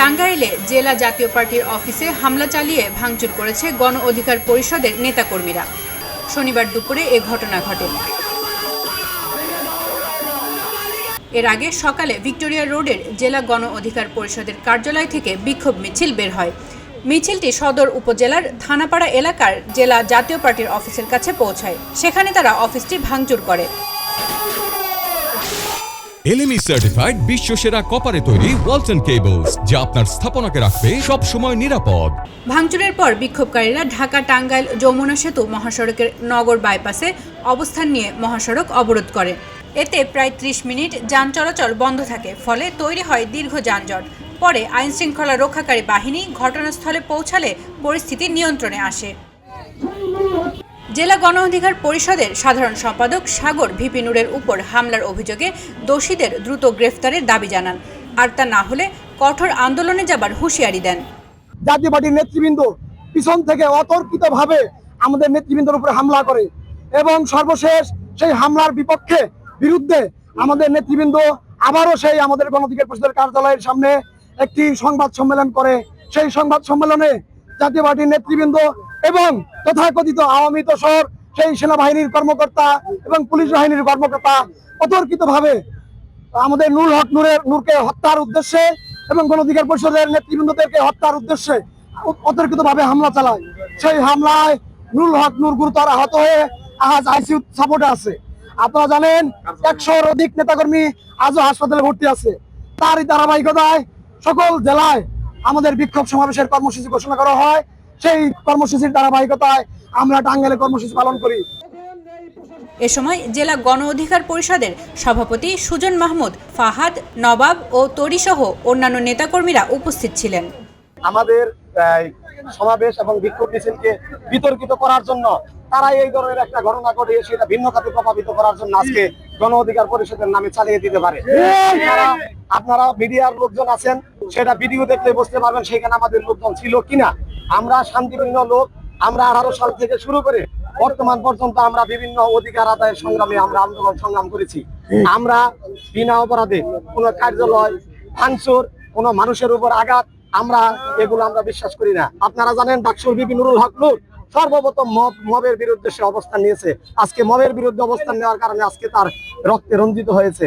টাঙ্গাইলে জেলা জাতীয় পার্টির অফিসে হামলা চালিয়ে ভাঙচুর করেছে গণ অধিকার পরিষদের নেতাকর্মীরা। শনিবার দুপুরে এ ঘটনা ঘটে। এর আগে সকালে ভিক্টোরিয়া রোডের জেলা গণ অধিকার পরিষদের কার্যালয় থেকে বিক্ষোভ মিছিল বের হয়। মিছিলটি সদর উপজেলার থানাপাড়া এলাকার জেলা জাতীয় পার্টির অফিসের কাছে পৌঁছায়। সেখানে তারা অফিসটি ভাঙচুর করে। এলএমই সার্টিফাইড বিশ্বসেরা কপারে তৈরি ওয়ালটন কেবলস যা আপনার স্থাপনাকে রাখবে সব সময় নিরাপদ। ভাঙচুরের পর বিক্ষোভকারীরা ঢাকা টাঙ্গাইল যমুনা সেতু মহাসড়কের নগর বাইপাসে অবস্থান নিয়ে মহাসড়ক অবরোধ করে। এতে প্রায় ত্রিশ মিনিট যান চলাচল বন্ধ থাকে, ফলে তৈরি হয় দীর্ঘ যানজট। পরে আইন শৃঙ্খলা রক্ষাকারী বাহিনী ঘটনাস্থলে পৌঁছালে পরিস্থিতি নিয়ন্ত্রণে আসে। জেলা গণ অধিকার পরিষদের সাধারণ সম্পাদক সাগর ভিপিনুরের উপর হামলার অভিযোগে দোষীদের দ্রুত গ্রেফতারের দাবি জানান। আর তা না হলে কঠোর আন্দোলনে যাবার হুঁশিয়ারি দেন। জাতীয় নেতৃবৃন্দ পিছন থেকে অতর্কিত ভাবে আমাদের নেতৃবৃন্দের উপরে হামলা করে এবং সর্বশেষ সেই হামলার বিপক্ষে বিরুদ্ধে আমাদের নেতৃবৃন্দ আবারও সেই আমাদের গণধিকার পরিষদের কার্যালয়ের সামনে একটি সংবাদ সম্মেলন করে। সেই সংবাদ সম্মেলনে জাতীয় পার্টির নেতৃবৃন্দ এবং তথাকথিত আওয়ামী তোসর সেই সেনাবাহিনীর কর্মকর্তা এবং পুলিশ বাহিনীর কর্মকর্তা অতর্কিত ভাবে আমাদের নূর হক নূরের, নূরকে হত্যার উদ্দেশ্যে এবং গণধিকার পরিষদের নেতৃবৃন্দদেরকে হত্যার উদ্দেশ্যে অতর্কিত ভাবে হামলা চালায়। সেই হামলায় নুরুল হক নূর গুরুতর আহত হয়ে আজ আইসিইউ সাপোর্টে আছে। আপনারা জানেন, একশোর অধিক নেতাকর্মী আজও হাসপাতালে ভর্তি আছে। তারই ধারাবাহিকতায় সকল জেলায় আমাদের বিক্ষোভ সমাবেশের কর্মসূচি ঘোষণা করা হয়। সেই কর্মসূচির ধারাবাহিকতায় আমরা টাঙ্গাইলে কর্মসূচি পালন করি। এ সময় জেলা গণ অধিকার পরিষদের সভাপতি সুজন মাহমুদ ফাহাদ নবাব ও তরিসহ অন্যান্য নেতাকর্মীরা উপস্থিত ছিলেন। আমাদের আহ, সমাবেশ এবং বিক্ষোভ মিছিলকে বিতর্কিত করার জন্য তারা এই ধরনের একটা ঘটনা ঘটিয়ে সেটা ভিন্ন খাতে প্রভাবিত করার জন্য আজকে গণ অধিকার পরিষদের নামে চালিয়ে দিতে পারে। আপনারা মিডিয়ার লোকজন আছেন সেটা ভিডিও দেখলে বুঝতে পারবেন সেখানে আমাদের লোকজন ছিল কিনা। আমরা শান্তিপূর্ণ লোক আমরা আঠারো সাল থেকে শুরু করে বর্তমান পর্যন্ত আমরা বিভিন্ন অধিকার আদায়ের সংগ্রামে আমরা আন্দোলন সংগ্রাম করেছি। আমরা বিনা অপরাধে কোনো কার্যালয় ভাঙচুর কোনো মানুষের উপর আঘাত আমরা এগুলো আমরা বিশ্বাস করি না। আপনারা জানেন ডাকসুর বিপি নুরুল হক নূর সর্বপ্রথম মব মবের বিরুদ্ধে সে অবস্থান নিয়েছে। আজকে মবের বিরুদ্ধে অবস্থান নেওয়ার কারণে আজকে তার রক্তে রঞ্জিত হয়েছে।